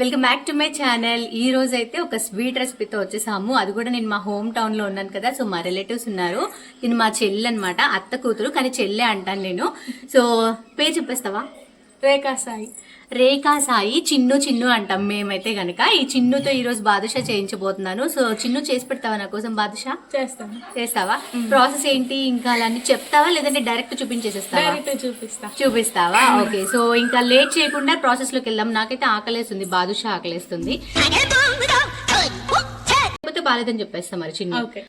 Welcome back to my channel ఈ రోజు అయితే ఒక స్వీట్ రెసిపీతో వచ్చేసాము. అది కూడా నేను మా హోమ్ టౌన్లో ఉన్నాను కదా సో మా రిలేటివ్స్ ఉన్నారు. నేను మా చెల్లి అనమాట అత్త కూతురు కానీ చెల్లె అంటాను నేను. సో పేరు చెప్పేస్తావా? రేఖా సాయి రేఖా సాయి చిన్ను చిన్ను అంటాం మేమైతే గనక. ఈ చిన్నుతో ఈ రోజు బాదుషా చేయించబోతున్నాను. సో చిన్ను చేసి పెడతావా నా కోసం బాదుషా? చేస్తాను. చేస్తావా? ప్రాసెస్ ఏంటి? ఇంకా అలా అన్ని చెప్తావా? లేదంటే డైరెక్ట్ చూపించేసేస్తావా? డైరెక్ట్ చూపిస్తా. చూపిస్తావా? ఓకే. సో ఇంకా లేట్ చేయకుండా ప్రాసెస్లోకి వెళ్దాం. నాకైతే ఆకలేస్తుంది. బాదుషా ఆకలేస్తుంది. లేకపోతే బాలేదని చెప్పేస్తా మరి చిన్న. ఓకే.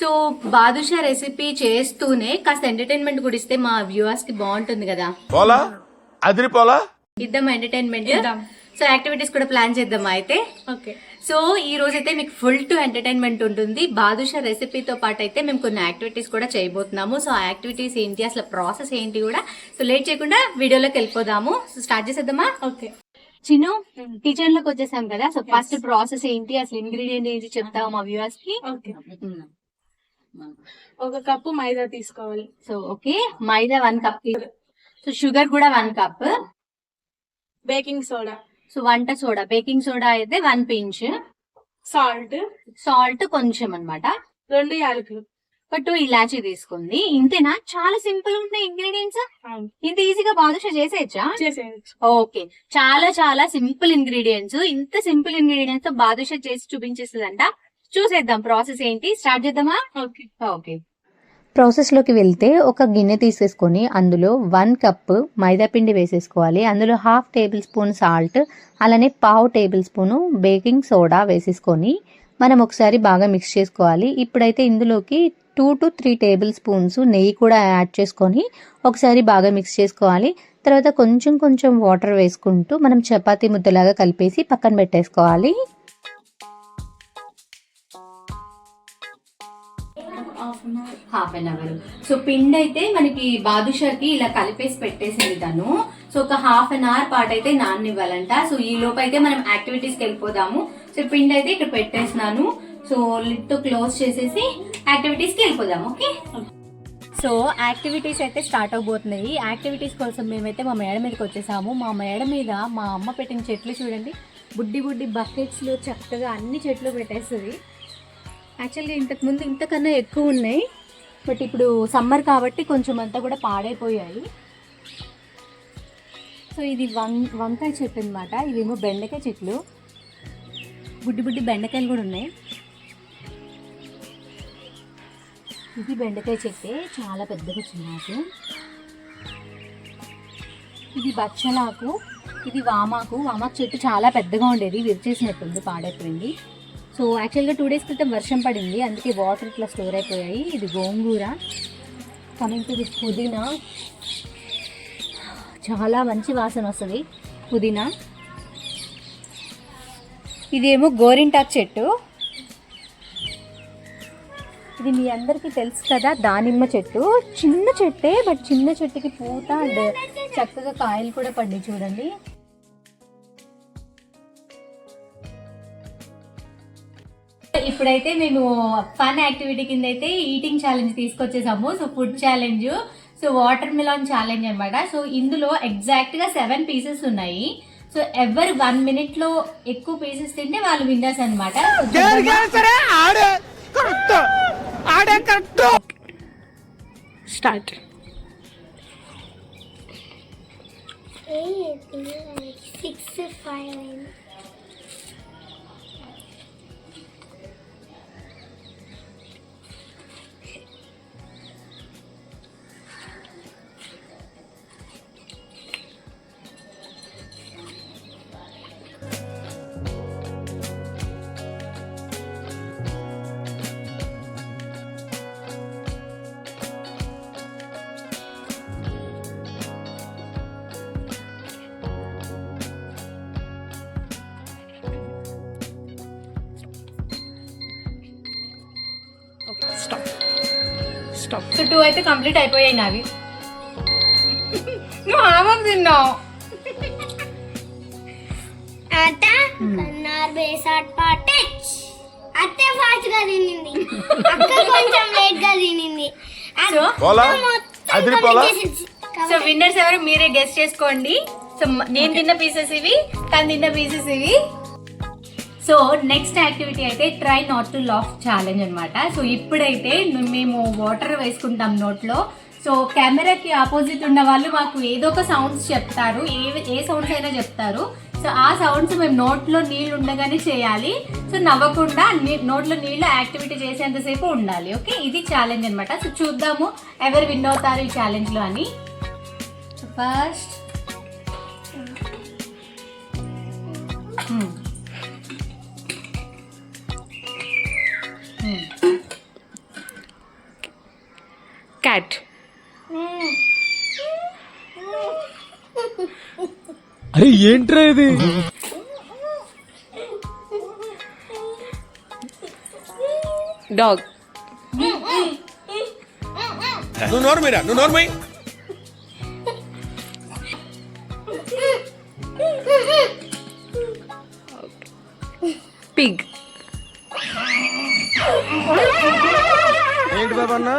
సో బాదుషా రెసిపీ చేస్తూనే కాస్త ఎంటర్టైన్మెంట్ కూడా ఇస్తే మా వ్యూవర్స్కి బాగుంటుంది కదా. పోలా అదిరిపోలా? ఇద్దాం ఎంటర్టైన్మెంట్ ఇద్దాం. సో యాక్టివిటీస్ కూడా ప్లాన్ చేద్దామా అయితే? ఓకే. సో ఈ రోజు అయితే మీకు ఫుల్ టు ఎంటర్టైన్మెంట్ ఉంటుంది. బాదుషా రెసిపీతో పాటు అయితే మేము కొన్ని యాక్టివిటీస్ కూడా చేయబోతున్నాము. సో ఆ యాక్టివిటీస్ ఏంటి? అసలు ప్రాసెస్ ఏంటి కూడా? సో లేట్ చేయకుండా వీడియోలోకి వెళ్ళిపోదాము. సో స్టార్ట్ చేసేద్దామా? ఓకే. చిను కిచెన్లోకి వచ్చేసాం కదా. సో ఫస్ట్ ప్రాసెస్ ఏంటి? అసలు ఇంగ్రీడియంట్ ఏంటి చెప్తావా మా వ్యూవర్స్కి? ఓకే. ఒక కప్పు మైదా తీసుకోవాలి. So okay maida one cup so sugar కూడా one cup baking soda so వంట సోడా బేకింగ్ సోడా అయితే వన్ పించ్ సాల్ట్ సాల్ట్ కొంచెం అన్నమాట. రెండు యాలకులు. ఒక టూ ఇలాచీ తీసుకుంది. ఇంతేనా? చాలా సింపుల్ ఉంటాయి ఇంగ్రీడియంట్స్. ఇంత ఈజీగా బాదుషా చేసేయచ్చా? చేసేయచ్చు. ఓకే చాలా చాలా సింపుల్ ఇంగ్రీడియంట్స్ ఇంత సింపుల్ ఇంగ్రీడియంట్స్తో బాదుషా చేసి చూపించేస్తుందంట. చూసేద్దాం. ప్రాసెస్ ఏంటి? స్టార్ట్ చేద్దామా? ఓకే ఓకే ప్రాసెస్లోకి వెళ్తే ఒక గిన్నె తీసేసుకొని అందులో వన్ కప్ మైదా పిండి వేసేసుకోవాలి. అందులో హాఫ్ టేబుల్ స్పూన్ సాల్ట్ అలానే పావు టేబుల్ స్పూను బేకింగ్ సోడా వేసేసుకొని మనం ఒకసారి బాగా మిక్స్ చేసుకోవాలి. ఇప్పుడైతే ఇందులోకి two to three table spoons నెయ్యి కూడా యాడ్ చేసుకొని ఒకసారి బాగా మిక్స్ చేసుకోవాలి. తర్వాత కొంచెం కొంచెం వాటర్ వేసుకుంటూ మనం చపాతీ ముద్దలాగా కలిపేసి పక్కన పెట్టేసుకోవాలి. హాఫ్ అన్ అవర్ సో పిండి అయితే మనకి బాదుషాకి ఇలా కలిపేసి పెట్టేసింది తను. సో ఒక హాఫ్ అన్ అవర్ పాటు అయితే నాన్నివ్వాలంట. సో ఈ లోపు అయితే మనం యాక్టివిటీస్కి వెళ్ళిపోదాము. సో పిండి అయితే ఇక్కడ పెట్టేసినాను సో లిట్ క్లోజ్ చేసేసి యాక్టివిటీస్కి వెళ్ళిపోదాము వెళ్ళిపోదాం ఓకే సో యాక్టివిటీస్ అయితే స్టార్ట్ అవబోతున్నాయి. యాక్టివిటీస్ కోసం మేమైతే మా మేడ మీదకి వచ్చేసాము. మా మేడ మీద మా అమ్మ పెట్టిన చెట్లు చూడండి. బుడ్డి బుడ్డి బకెట్స్లో చక్కగా అన్ని చెట్లు పెట్టేస్తుంది. యాక్చువల్గా ఇంతకు ముందు ఇంతకన్నా ఎక్కువ ఉన్నాయి. బట్ ఇప్పుడు సమ్మర్ కాబట్టి కొంచెం అంతా కూడా పాడైపోయాయి. సో ఇది వం వంకాయ చెట్టు అనమాట ఇవేమో బెండకాయ చెట్లు. బుడ్డి బుడ్డి బెండకాయలు కూడా ఉన్నాయి. ఇది బెండకాయ చెట్టే. చాలా పెద్దగా వచ్చింది ఇది బచ్చలాకు ఇది వామాకు. వామాకు చెట్టు చాలా పెద్దగా ఉండేది. విరిచేసినట్టుంది పాడైపోయింది. సో యాక్చువల్గా టూ డేస్ క్రితం వర్షం పడింది. అందుకే వాటర్ ఇట్లా స్టోర్ అయిపోయాయి. ఇది గోంగూర. కమింగ్ టు దిస్ పుదీనా. చాలా మంచి వాసన వస్తుంది. పుదీనా. ఇదేమో గోరింటాక్ చెట్టు. ఇది మీ అందరికీ తెలుసు కదా దానిమ్మ చెట్టు. చిన్న చెట్టే బట్ చిన్న చెట్టుకి పూత అండ్ చక్కగా కాయలు కూడా పడ్డాయి చూడండి. ఇప్పుడైతే మేము ఫన్ యాక్టివిటీ కింద అయితే eating challenge తీసుకొచ్చేసాము. So food challenge so watermelon challenge అన్నమాట. సో ఇందులో ఎగ్జాక్ట్గా సెవెన్ పీసెస్ ఉన్నాయి. సో ఎవరు వన్ మినిట్లో ఎక్కువ పీసెస్ తింటే వాళ్ళు విన్నర్స్ అనమాట start. Six five stop so two అయితే కంప్లీట్ అయిపోయాయి నావి. నువ్వు ఆమెకు తిన్నావు. అత కన్నార్ బేసాట్ పాటెచ్ అత్తే ఫాస్ట్గా తినింది. అక్క కొంచెం లేట్గా తినింది. సో పోలా? అదిరిపోలా సో విన్నర్స్ ఎవరు మీరే గెస్ట్ చేసుకోండి. సో నేను తిన్న పీసెస్ ఇవి తను తిన్న పీసెస్ ఇవి. సో నెక్స్ట్ యాక్టివిటీ అయితే try not to laugh challenge అన్నమాట. సో ఇప్పుడైతే మేము వాటర్ వేసుకుంటాం నోట్లో. సో కెమెరాకి ఆపోజిట్ ఉన్న వాళ్ళు మాకు ఏదో ఒక సౌండ్స్ చెప్తారు. ఏ ఏ సౌండ్స్ అయినా చెప్తారు. సో ఆ సౌండ్స్ మేము నోట్లో నీళ్ళు ఉండగానే చేయాలి. సో నవ్వకుండా నోట్లో నీళ్ళు యాక్టివిటీ చేసేంతసేపు ఉండాలి. ఓకే? ఇది ఛాలెంజ్ అన్నమాట. సో చూద్దాము ఎవరు విన్ అవుతారు ఈ ఛాలెంజ్లో అని. ఫస్ట్ క్యాట్ అరే ఏంట్రా ఇది డాగ్ నువ్వు నోరు మీరా నువ్వు నోరు మై పిగ్ ఏంటి బాబా అన్న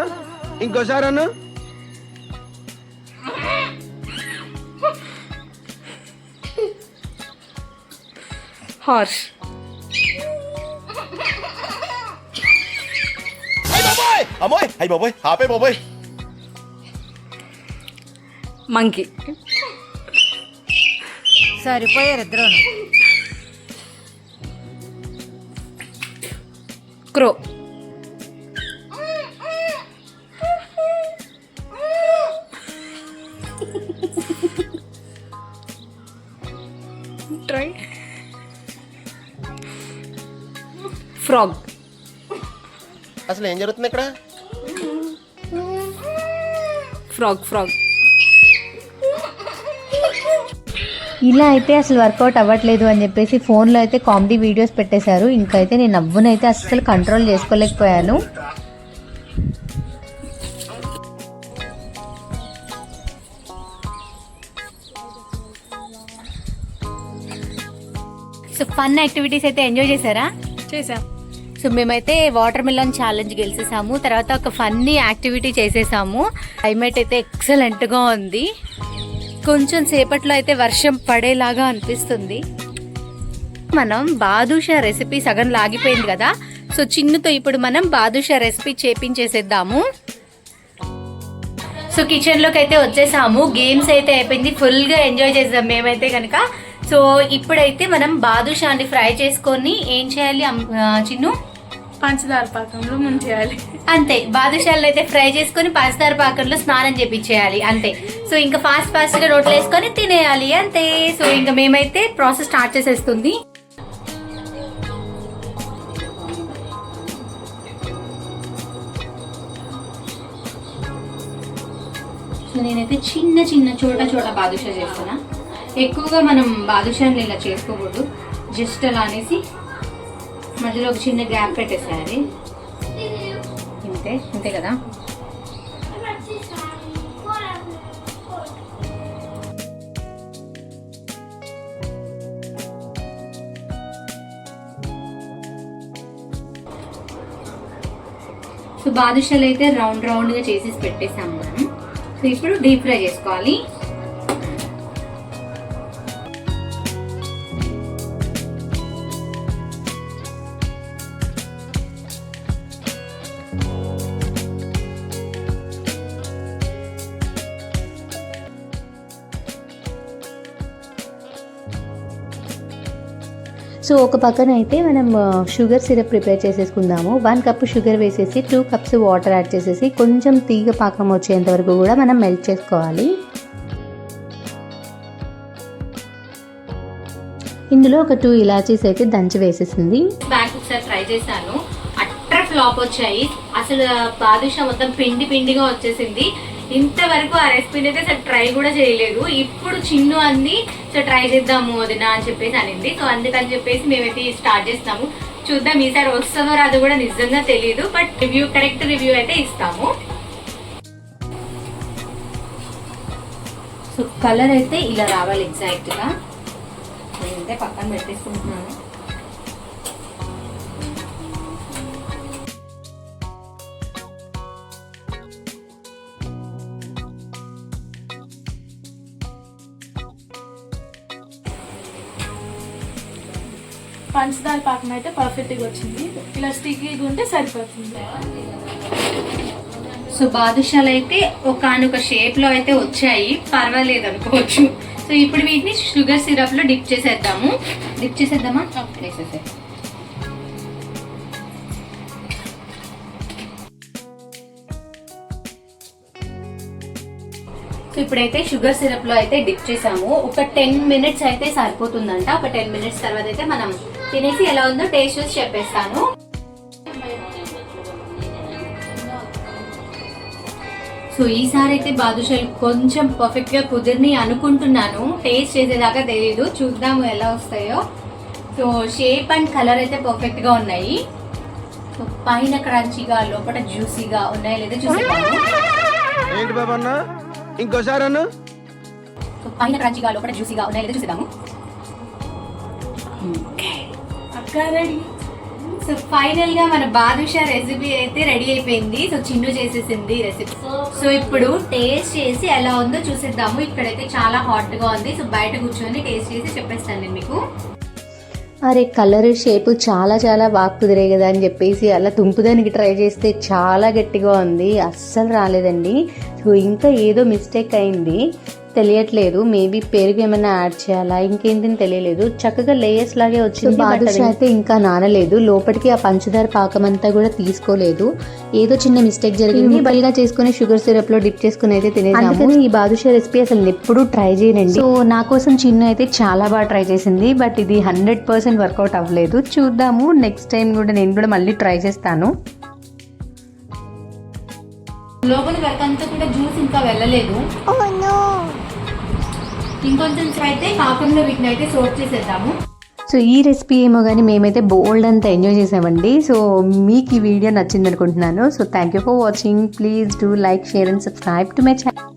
ఇంకోసారి అన్న. హార్స్ అమ్మోయ్! అయ్య బాబోయ్! ఆపే బాబోయ్! మంకీ. సరిపోయారు ఇద్దరు క్రో. ఫ్రాగ్. అసలు ఏం జరుగుతుంది ఇక్కడ? Frog frog. ఇలా అయితే అసలు వర్కౌట్ అవ్వట్లేదు అని చెప్పేసి ఫోన్లో అయితే కామెడీ వీడియోస్ పెట్టేశారు. ఇంకైతే నేను నవ్వునైతే అస్సలు కంట్రోల్ చేసుకోలేకపోయాను. సో ఫన్ యాక్టివిటీస్ అయితే ఎంజాయ్ చేశారా? చేసా సో మేమైతే వాటర్ మిలన్ ఛాలెంజ్ గెలిచేసాము తర్వాత ఒక ఫన్నీ యాక్టివిటీ చేసేసాము. క్లైమేట్ అయితే ఎక్సలెంట్గా ఉంది. కొంచెం సేపట్లో అయితే వర్షం పడేలాగా అనిపిస్తుంది. మనం బాదుషా రెసిపీ సగం లాగిపోయింది కదా. సో చిన్నుతో ఇప్పుడు మనం బాదుషా రెసిపీ చేపించేసేద్దాము. సో కిచెన్లోకి అయితే వచ్చేసాము. గేమ్స్ అయితే అయిపోయింది. ఫుల్గా ఎంజాయ్ చేసాం మేమైతే కనుక. సో ఇప్పుడైతే మనం బాదుషాని ఫ్రై చేసుకొని ఏం చేయాలి చిన్ను? పంచదార పాకంలో ముంచేయాలి. అంతే బాదుషాలు అయితే ఫ్రై చేసుకొని పంచదార పాకంలో స్నానం చేపించేయాలి అంతే. సో ఇంకా ఫాస్ట్ ఫాస్ట్గా రోట్లు వేసుకొని తినేయాలి అంతే. సో ఇంకా మేమైతే ప్రాసెస్ స్టార్ట్ చేసేస్తుంది. సో నేనైతే చిన్న చిన్న చోట చోట బాదుషా చేస్తున్నా. ఎక్కువగా మనం బాదుషాని ఇలా చేసుకోకూడదు. జస్ట్ అలా అనేసి మధ్యలో ఒక చిన్న గ్యాప్ పెట్టేసేయాలి ఇంతే అంతే కదా? సో బాదుషాలు అయితే రౌండ్ రౌండ్గా చేసి చేసేసి పెట్టేసాము మనం. సో ఇప్పుడు డీప్ ఫ్రై చేసుకోవాలి. సో ఒక పక్కన అయితే మనం షుగర్ సిరప్ ప్రిపేర్ చేసేసుకుందాము. వన్ కప్ షుగర్ వేసేసి టూ కప్స్ వాటర్ యాడ్ చేసేసి కొంచెం తీగ పాకం వచ్చేంత వరకు కూడా మనం మెల్ట్ చేసుకోవాలి. ఇందులో ఒక టూ ఇలాచీస్ అయితే దంచి వేసేసింది. ఒకసారి ట్రై చేశాను. అట్ర ఫ్లాప్ వచ్చాయి. అసలు బాదుషా మొత్తం పిండి పిండిగా వచ్చేసింది. ఇంతవరకు ఆ రెసిపీని అయితే అసలు ట్రై కూడా చేయలేదు. ఇప్పుడు చిన్ను అంది సో ట్రై చేద్దాము వదినా అని చెప్పేసి అనింది. సో అందుకని చెప్పేసి మేమైతే స్టార్ట్ చేస్తాము చూద్దాం ఈసారి వస్తుందో రాదో కూడా నిజంగా తెలియదు బట్ రివ్యూ కరెక్ట్ రివ్యూ అయితే ఇస్తాము. సో కలర్ అయితే ఇలా రావాలి ఎగ్జాక్ట్గా. నేనైతే పక్కన పెట్టేసుకుంటున్నాను. పంచదార పాకం అయితే పర్ఫెక్ట్గా వచ్చింది. ఇలా స్టిక్కీగా ఉంటే సరిపోతుంది. సో బాదుషాలు అయితే ఒకనొక షేప్లో అయితే వచ్చాయి. పర్వాలేదు అనుకోవచ్చు. సో ఇప్పుడు వీటిని షుగర్ సిరప్లో డిప్ చేసేద్దాము. డిప్ చేసేద్దామా? వేసేసే సో ఇప్పుడైతే షుగర్ సిరప్లో అయితే డిప్ చేసాము. ఒక టెన్ మినిట్స్ అయితే సరిపోతుందంట. ఒక టెన్ మినిట్స్ తర్వాత అయితే మనం తినేసి ఎలా ఉందో టేస్ట్ చూసి చెప్పేస్తాను. సో ఈసారి అయితే బాదుషాలు కొంచెం పర్ఫెక్ట్గా కుదిరిని అనుకుంటున్నాను. టేస్ట్ చేసేదాకా తెలియదు చూద్దాము ఎలా వస్తాయో. సో షేప్ అండ్ కలర్ అయితే పర్ఫెక్ట్గా ఉన్నాయి. సో పైన క్రంచీగా లోపల జ్యూసీగా ఉన్నాయో లేదో చూసేద్దాము. ఇంకోసారి అన్న? సో పైన క్రంచీగా లోపల జ్యూసీగా ఉన్నాయో లేదో చూసేద్దాము. రెడీ సో ఫైనల్గా మన బాదుషా రెసిపీ అయితే రెడీ అయిపోయింది. సో చిన్ను చేసేసింది రెసిపీ సో ఇప్పుడు టేస్ట్ చేసి ఎలా ఉందో చూసేద్దాము. ఇక్కడైతే చాలా హాట్గా ఉంది. సో బయట కూర్చొని టేస్ట్ చేసి చెప్పేస్తాను నేను మీకు. అరే కలర్ షేప్ చాలా చాలా బాగా కుదిరే కదా అని చెప్పేసి అలా తుంపుదానికి ట్రై చేస్తే చాలా గట్టిగా ఉంది. అస్సలు రాలేదండి. సో ఇంకా ఏదో మిస్టేక్ అయింది. తెలియట్లేదు. మేబీ పెరుగు ఏమైనా యాడ్ చేయాలా? ఇంకేంటిని తెలియలేదు. చక్కగా లేయర్స్ లాగే వచ్చింది బాదుషా అయితే ఇంకా నానలేదు. లోపలికి ఆ పంచదార పాకం అంతా కూడా తీసుకోలేదు. ఏదో చిన్న మిస్టేక్ జరిగింది. బల్గా చేసుకుని షుగర్ సిరప్లో డిప్ చేసుకుని అయితే అందుకని ఈ బాదుషా రెసిపీ అసలు ఎప్పుడూ ట్రై చేయనండి. సో నా కోసం చిన్న అయితే చాలా బాగా ట్రై చేసింది. బట్ ఇది హండ్రెడ్ పర్సెంట్ వర్కౌట్ అవ్వలేదు. చూద్దాము. నెక్స్ట్ టైం కూడా నేను కూడా మళ్ళీ ట్రై చేస్తాను. లోపల వరకు అంతా కూడా జ్యూస్ ఇంకా వెళ్ళలేదు. ఇంకొంచెం అయితే కాకుండా వీటిని అయితే సోట్ చేసేద్దాము. సో ఈ రెసిపీ ఏమో కానీ మేమైతే బోల్డ్ అంతా ఎంజాయ్ చేసామండి. సో మీకు ఈ వీడియో నచ్చింది అనుకుంటున్నాను so thank you for watching please do like share and subscribe to my channel